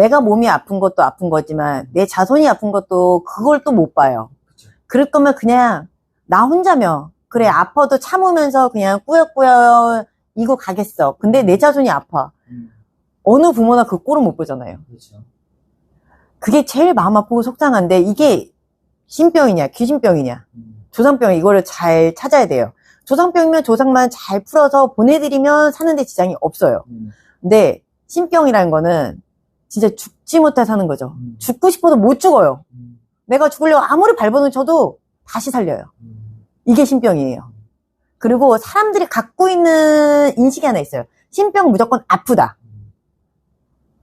내가 몸이 아픈 것도 아픈 거지만 내 자손이 아픈 것도 그걸 또 못 봐요. 그쵸. 그럴 거면 그냥 나 혼자면 그래 아파도 참으면서 그냥 꾸역꾸역 이거 가겠어. 근데 내 자손이 아파. 음, 어느 부모나 그 꼴은 못 보잖아요. 그렇죠. 그게 제일 마음 아프고 속상한데 이게 신병이냐 귀신병이냐 음, 조상병 이거를 잘 찾아야 돼요. 조상병이면 조상만 잘 풀어서 보내드리면 사는데 지장이 없어요. 음, 근데 신병이라는 거는 진짜 죽지 못해 사는 거죠. 음, 죽고 싶어도 못 죽어요. 음, 내가 죽으려고 아무리 발버둥 쳐도 다시 살려요. 음, 이게 신병이에요. 그리고 사람들이 갖고 있는 인식이 하나 있어요. 신병 무조건 아프다. 음.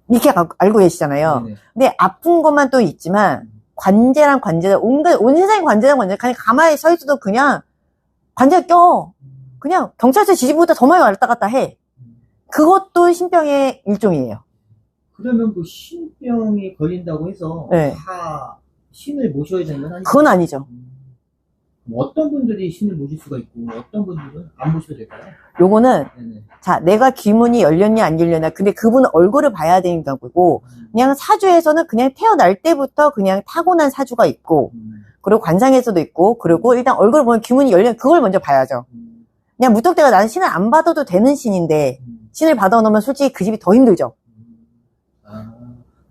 이렇게 가- 알고 계시잖아요. 네네. 근데 아픈 것만 또 있지만 관제랑 관제다 온갖 온 세상이 관제랑 관제 그냥 가만히 서 있어도 그냥 관제가 껴 음, 그냥 경찰서 지지보다 더 많이 왔다 갔다 해 음. 그것도 신병의 일종이에요 그러면 그 신병이 걸린다고 해서 네. 다 신을 모셔야 되는 건 아니죠? 그건 아니죠 음. 어떤 분들이 신을 모실 수가 있고 어떤 분들은 안 모셔도 될까요? 요거는 네네. 자 내가 귀문이 열렸냐 안 열렸냐 근데 그분은 얼굴을 봐야 되는 거고 음, 그냥 사주에서는 그냥 태어날 때부터 그냥 타고난 사주가 있고 음, 그리고 관상에서도 있고 그리고 일단 얼굴을 보면 귀문이 열려 그걸 먼저 봐야죠 음, 그냥 무턱대가 나는 신을 안 받아도 되는 신인데 음, 신을 받아놓으면 솔직히 그 집이 더 힘들죠 음. 아,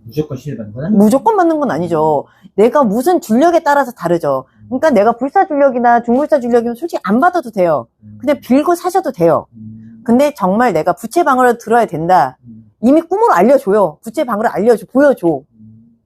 무조건 신을 받는 건 아니죠? 무조건 받는 건 아니죠. 내가 무슨 줄력에 따라서 다르죠. 그러니까 내가 불사 줄력이나 중불사 줄력이면 솔직히 안 받아도 돼요. 음, 그냥 빌고 사셔도 돼요. 음, 근데 정말 내가 부채 방으로 들어야 된다. 음, 이미 꿈으로 알려줘요. 부채 방으로 알려줘, 보여줘. 음.